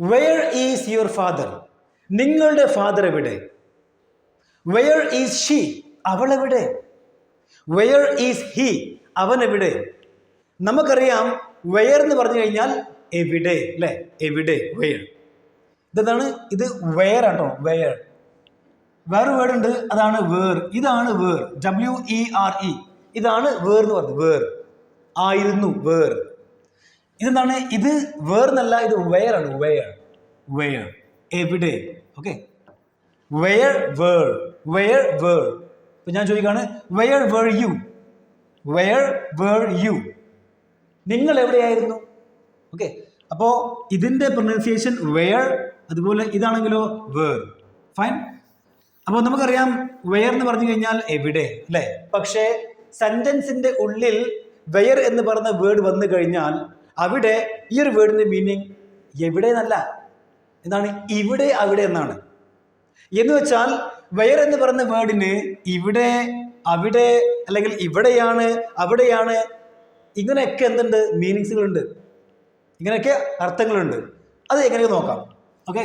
Wear is your father നിങ്ങളുടെ father എവിടെ? Where is she അവൾ എവിടെ വെയർ ഈസ് ഹി അവൻ എവിടെ നമുക്കറിയാം വെയർ എന്ന് പറഞ്ഞു കഴിഞ്ഞാൽ എവിടെ അല്ലേ? എവിടെ വെയർ ഇതെന്താണ്? ഇത് വെയർ ആട്ടോ വെയർ വേറെ വേർഡ് ഉണ്ട് അതാണ് വേർ ഇതാണ് were W E R E ഇതാണ് വേർ എന്ന് പറഞ്ഞത് വേർ ആയിരുന്നു വേർ ഇതെന്താണ്? ഇത് വേർന്നല്ല ഇത് വെയർ ആണ്. വെയർ വെയർ എവിടെ. Okay where were where were ഇപ്പൊ ഞാൻ ചോദിക്കാണ് where were you where were you നിങ്ങൾ എവിടെയായിരുന്നു? ഓക്കെ അപ്പോൾ ഇതിന്റെ പ്രൊനൗൺസിയേഷൻ വെയർ അതുപോലെ ഇതാണെങ്കിലോ വേർ ഫൈൻ അപ്പോൾ നമുക്കറിയാം വെയർ എന്ന് പറഞ്ഞു കഴിഞ്ഞാൽ എവിടെ അല്ലേ? പക്ഷേ സെന്റൻസിന്റെ ഉള്ളിൽ വെയർ എന്ന് പറഞ്ഞ വേർഡ് വന്നു കഴിഞ്ഞാൽ അവിടെ ഈ ഒരു വേർഡിന്റെ മീനിങ് എവിടെ എന്നല്ല എന്താണ്? ഇവിടെ അവിടെ എന്നാണ്. എന്ന് വെച്ചാൽ വെയർ എന്ന് പറയുന്ന വേർഡിന് ഇവിടെ അവിടെ അല്ലെങ്കിൽ ഇവിടെയാണ് അവിടെയാണ് ഇങ്ങനെയൊക്കെ എന്തുണ്ട്? മീനിങ്സുകളുണ്ട് ഇങ്ങനെയൊക്കെ അർത്ഥങ്ങളുണ്ട്. അത് എങ്ങനെയൊക്കെ നോക്കാം. ഓക്കെ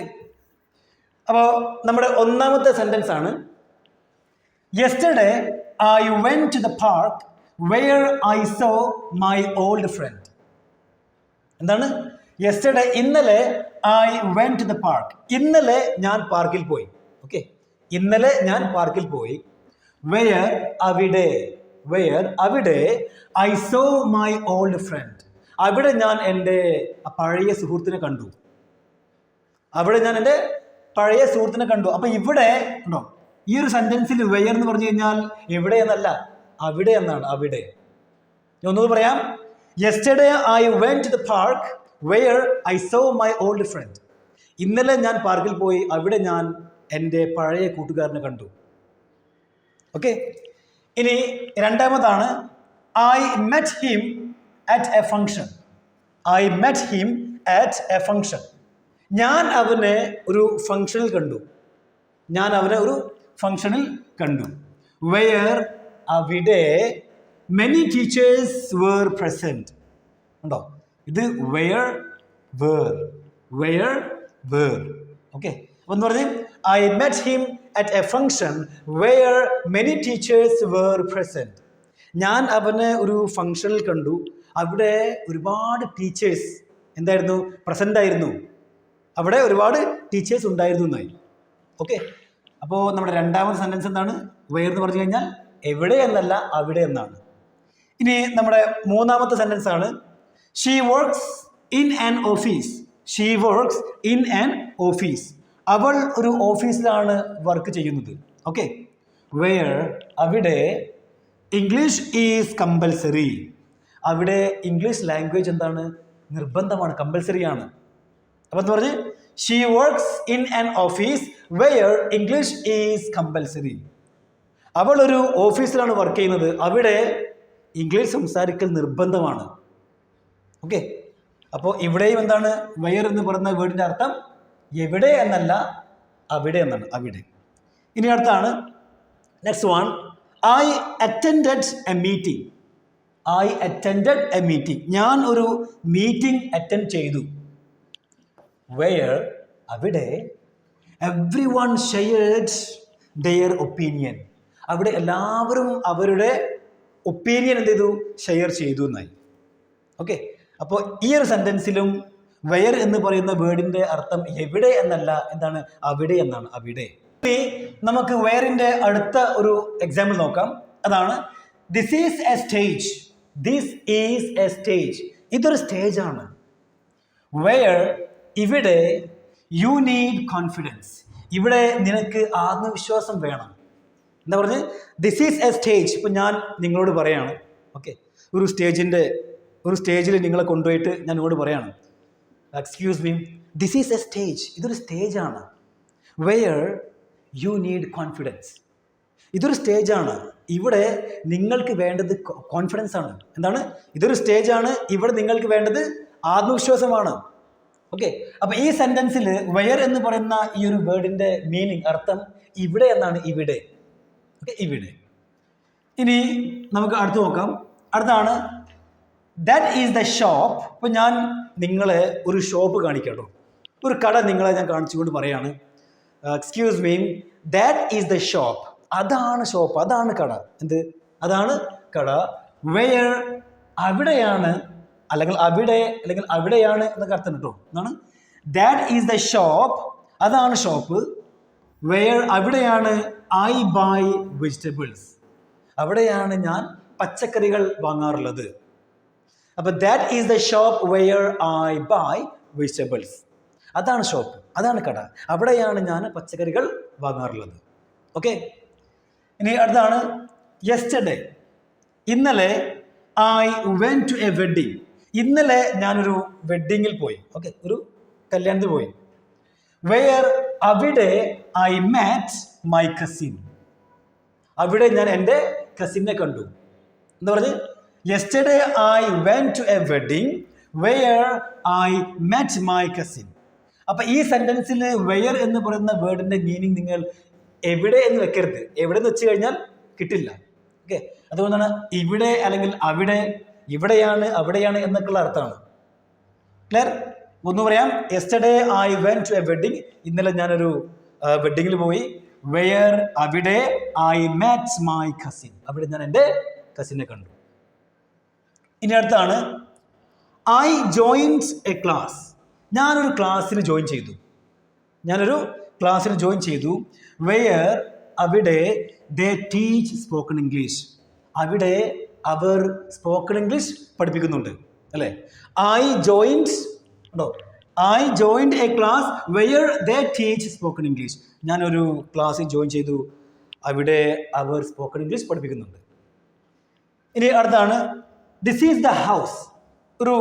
അപ്പോൾ നമ്മുടെ ഒന്നാമത്തെ സെന്റൻസ് ആണ്. Yesterday I went to the park where I saw my old friend എന്താണ്? യെസ്റ്റർഡേ ഇന്നലെ I went to the park ഇന്നലെ ഞാൻ പാർക്കിൽ പോയി. ഓക്കെ ഇന്നലെ ഞാൻ പാർക്കിൽ പോയി. വെയർ അവിടെ വെയർ അവിടെ I saw my old friend അവിടെ ഞാൻ എന്റെ പഴയ സുഹൃത്തിനെ കണ്ടു. അവിടെ ഞാൻ എന്റെ പഴയ സുഹൃത്തിനെ കണ്ടു. അപ്പൊ ഇവിടെ ഉണ്ടോ ഈ ഒരു സെന്റൻസിൽ വെയർ എന്ന് പറഞ്ഞു കഴിഞ്ഞാൽ എവിടെ എന്നല്ല അവിടെ എന്നാണ് അവിടെ. ഒന്നുകൂടി പറയാം. Yesterday I went to the park where I saw my old friend ഇന്നലെ ഞാൻ പാർക്കിൽ പോയി അവിടെ ഞാൻ എന്റെ പഴയ കൂട്ടുകാരനെ കണ്ടു. ഓക്കെ ഇനി രണ്ടാമതാണ് I met him at a function I met him at a function ഞാൻ അവനെ ഒരു ഫങ്ഷനിൽ കണ്ടു. ഞാൻ അവനെ ഒരു ഫങ്ഷനിൽ കണ്ടു. വെയർ അവിടെ മെനി ടീച്ചേഴ്സ് വേർ പ്രസന്റ് ഉണ്ടോ? ഇത് where were where were okay അപ്പം എന്ന് പറഞ്ഞ്? I met him at a function where many teachers were present ഞാൻ അവനെ ഒരു ഫങ്ഷനിൽ കണ്ടു. അവിടെ ഒരുപാട് ടീച്ചേഴ്സ് എന്തായിരുന്നു? പ്രസന്റ് ആയിരുന്നു. അവിടെ ഒരുപാട് ടീച്ചേഴ്സ് ഉണ്ടായിരുന്നു എന്നായി. ഓക്കെ അപ്പോൾ നമ്മുടെ രണ്ടാമത്തെ സെന്റൻസ് എന്താണ്? വെയർ എന്ന് പറഞ്ഞു കഴിഞ്ഞാൽ എവിടെ എന്നല്ല അവിടെ എന്നാണ്. ഇനി നമ്മുടെ മൂന്നാമത്തെ സെന്റൻസ് ആണ്. She works in an office she works in an office അവൾ ഒരു ഓഫീസിലാണ് വർക്ക് ചെയ്യുന്നത്. ഓക്കെ വെയർ അവിടെ ഇംഗ്ലീഷ് ഈസ് കമ്പൽസറി അവിടെ ഇംഗ്ലീഷ് ലാംഗ്വേജ് എന്താണ്? നിർബന്ധമാണ് കമ്പൽസറി ആണ്. അപ്പം എന്ന് പറഞ്ഞ്? She works in an office where English is compulsory അവൾ ഒരു ഓഫീസിലാണ് വർക്ക് ചെയ്യുന്നത്. അവിടെ ഇംഗ്ലീഷ് സംസാരിക്കൽ നിർബന്ധമാണ്. ഓക്കെ അപ്പോൾ ഇവിടെയും എന്താണ്? വെയർ എന്ന് പറയുന്ന വേർഡിന്റെ അർത്ഥം എവിടെ എന്നല്ല അവിടെ എന്നാണ് അവിടെ. ഇനി അടുത്താണ്. Next one I attended a meeting I attended a meeting ഞാൻ ഒരു മീറ്റിംഗ് അറ്റൻഡ് ചെയ്തു. വെയർ അവിടെ. Everyone shared their opinion അവിടെ എല്ലാവരും അവരുടെ ഒപ്പീനിയൻ എന്ത് ചെയ്തു? ഷെയർ ചെയ്തു എന്നായി. ഓക്കെ. അപ്പോൾ ഈ ഒരു സെന്റൻസിലും വെയർ എന്ന് പറയുന്ന വേർഡിന്റെ അർത്ഥം എവിടെ എന്നല്ല എന്താണ്? അവിടെ എന്നാണ്. അവിടെ. ഇനി നമുക്ക് വെയറിന്റെ അടുത്ത ഒരു എക്സാമ്പിൾ നോക്കാം. അതാണ് this is a stage this is a stage ഇതൊരു സ്റ്റേജ് ആണ്. വെയർ ഇവിടെ യു നീഡ് കോൺഫിഡൻസ് ഇവിടെ നിനക്ക് ആത്മവിശ്വാസം വേണം. എന്താ പറഞ്ഞ്? ദിസ് ഈസ് എ സ്റ്റേജ് ഇപ്പം ഞാൻ നിങ്ങളോട് പറയാണ്. ഓക്കെ ഒരു സ്റ്റേജിന്റെ ഒരു സ്റ്റേജിൽ നിങ്ങളെ കൊണ്ടുപോയിട്ട് ഞാൻ നിങ്ങളോട് പറയാണ്. Excuse me this is a stage ഇതൊരു സ്റ്റേജാണ് വെയർ യു നീഡ് കോൺഫിഡൻസ് ഇതൊരു സ്റ്റേജാണ് ഇവിടെ നിങ്ങൾക്ക് വേണ്ടത് കോൺഫിഡൻസ് ആണ്. എന്താണ്? ഇതൊരു സ്റ്റേജാണ് ഇവിടെ നിങ്ങൾക്ക് വേണ്ടത് ആത്മവിശ്വാസമാണ്. ഓക്കെ അപ്പോൾ ഈ സെന്റൻസിൽ വെയർ എന്ന് പറയുന്ന ഈ ഒരു വേർഡിന്റെ മീനിങ് അർത്ഥം ഇവിടെ എന്നാണ് ഇവിടെ. ഇവിടെ. ഇനി നമുക്ക് അടുത്ത് നോക്കാം. അടുത്താണ്. ദാറ്റ് ഈസ് ദ ഷോപ്പ് ഇപ്പം ഞാൻ നിങ്ങളെ ഒരു ഷോപ്പ് കാണിക്കട്ടോ. ഒരു കട നിങ്ങളെ ഞാൻ കാണിച്ചുകൊണ്ട് പറയാണ്. Excuse me that is the shop അതാണ് ഷോപ്പ് അതാണ് കട. എന്ത്? അതാണ് കട. വെയർ അവിടെയാണ് അല്ലെങ്കിൽ അവിടെ അല്ലെങ്കിൽ അവിടെയാണ് എന്നൊക്കെ അർത്ഥം കേട്ടോ. എന്താണ്? ദാറ്റ് ഈസ് ദ ഷോപ്പ് അതാണ് ഷോപ്പ് വെയർ അവിടെയാണ് ഐ ബൈ വെജിറ്റബിൾസ് അവിടെയാണ് ഞാൻ പച്ചക്കറികൾ വാങ്ങാറുള്ളത്. അപ്പൊ that is the shop where I buy vegetables അതാണ് ഷോപ്പ് അതാണ് കട. അവിടെയാണ് ഞാൻ പച്ചക്കറികൾ വാങ്ങാറുള്ളത്. ഓക്കെ ഇനി അടുത്താണ്. യെസ്റ്റർഡേ ഇന്നലെ I went to a wedding ഇന്നലെ ഞാനൊരു വെഡ്ഡിങ്ങിൽ പോയി. ഓക്കെ ഒരു കല്യാണത്തിൽ പോയി. വെയർ അവിടെ ഐ മാറ്റ് മൈ കസിൻ അവിടെ ഞാൻ എന്റെ കസിനെ കണ്ടു. എന്ന് പറഞ്ഞ്? Yesterday I went to a wedding where I met my cousin അപ്പൊ ഈ സെന്റൻസിൽ വെയർ എന്ന് പറയുന്ന വേർഡിന്റെ മീനിങ് നിങ്ങൾ എവിടെ എന്ന് വെക്കരുത്. എവിടെ എന്ന് വെച്ച് കഴിഞ്ഞാൽ കിട്ടില്ല. ഓക്കെ അതുകൊണ്ടാണ് ഇവിടെ അല്ലെങ്കിൽ അവിടെ ഇവിടെയാണ് അവിടെയാണ് എന്നൊക്കെയുള്ള അർത്ഥമാണ്. ക്ലിയർ ഒന്ന് പറയാം. Yesterday I went to a wedding ഇന്നലെ ഞാനൊരു വെഡിങ്ങിൽ പോയി. വെയർ അവിടെ ഐ മാറ്റ് മൈ കസിൻ അവിടെ ഞാൻ എന്റെ കസിനെ കണ്ടു. ഇനി അടുത്താണ്. ഐ ജോയിൻസ് എ ക്ലാസ് ഞാനൊരു ക്ലാസ്സിന് ജോയിൻ ചെയ്തു. ഞാനൊരു ക്ലാസ്സിന് ജോയിൻ ചെയ്തു. വെയർ അവിടെ ദേ ടീച്ച് സ്പോക്കൺ ഇംഗ്ലീഷ് അവിടെ അവർ സ്പോക്കൺ ഇംഗ്ലീഷ് പഠിപ്പിക്കുന്നുണ്ട്. അല്ലേ? ഐ ജോയിൻസ് ഉണ്ടോ? I joined a class where they teach spoken English ഞാനൊരു ക്ലാസ്സിൽ ജോയിൻ ചെയ്തു. അവിടെ അവർ സ്പോക്കൺ ഇംഗ്ലീഷ് പഠിപ്പിക്കുന്നുണ്ട്. ഇനി അടുത്താണ്. ദിസ് ഈസ് ദ ഹൗസ് ഒരു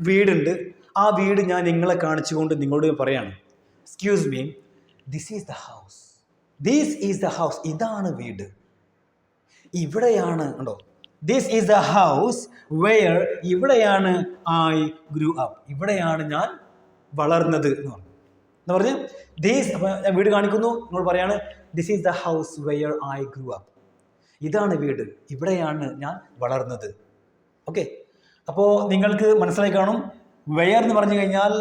വീടുണ്ട്. ആ വീട് ഞാൻ നിങ്ങളെ കാണിച്ചുകൊണ്ട് നിങ്ങളോട് പറയാണ്. Excuse me this is the house these is the house ഇതാണ് വീട്. ഇവിടെയാണ് ഉണ്ടോ this is a house where ഇവിടെയാണ് ഐ ഗ്രൂ അപ്പ് ഇവിടെയാണ് ഞാൻ വളർന്നത് എന്ന് പറഞ്ഞു. എന്ന് പറഞ്ഞ്? ദീസ് ഞാൻ വീട് കാണിക്കുന്നു. നിങ്ങൾ പറയാണ് this is the house where I grew up ഇതാണ് വീട്. ഇവിടെയാണ് ഞാൻ വളർന്നത്. ഓക്കെ അപ്പോൾ നിങ്ങൾക്ക് മനസ്സിലായി കാണും. വെയർ എന്ന് പറഞ്ഞു കഴിഞ്ഞാൽ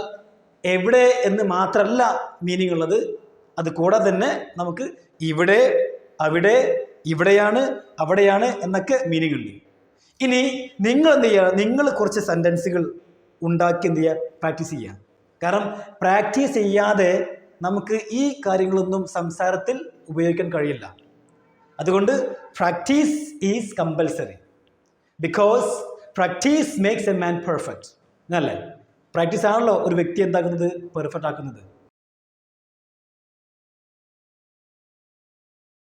എവിടെ എന്ന് മാത്രമല്ല മീനിങ് ഉള്ളത്. അത് കൂടാതെ തന്നെ നമുക്ക് ഇവിടെ അവിടെ ഇവിടെയാണ് അവിടെയാണ് എന്നൊക്കെ മീനിങ് ഉണ്ട് ഇനി നിങ്ങൾ എന്ത് ചെയ്യുക? നിങ്ങൾ കുറച്ച് സെന്റൻസുകൾ ഉണ്ടാക്കി എന്ത് ചെയ്യുക? പ്രാക്ടീസ് ചെയ്യുക. കാരണം പ്രാക്ടീസ് ചെയ്യാതെ നമുക്ക് ഈ കാര്യങ്ങളൊന്നും സംസാരത്തിൽ ഉപയോഗിക്കാൻ കഴിയില്ല. അതുകൊണ്ട് practice is compulsory because practice makes a man perfect അല്ലേ? പ്രാക്ടീസ് ആണല്ലോ ഒരു വ്യക്തി എന്താക്കുന്നത്? പെർഫെക്റ്റ് ആക്കുന്നത്.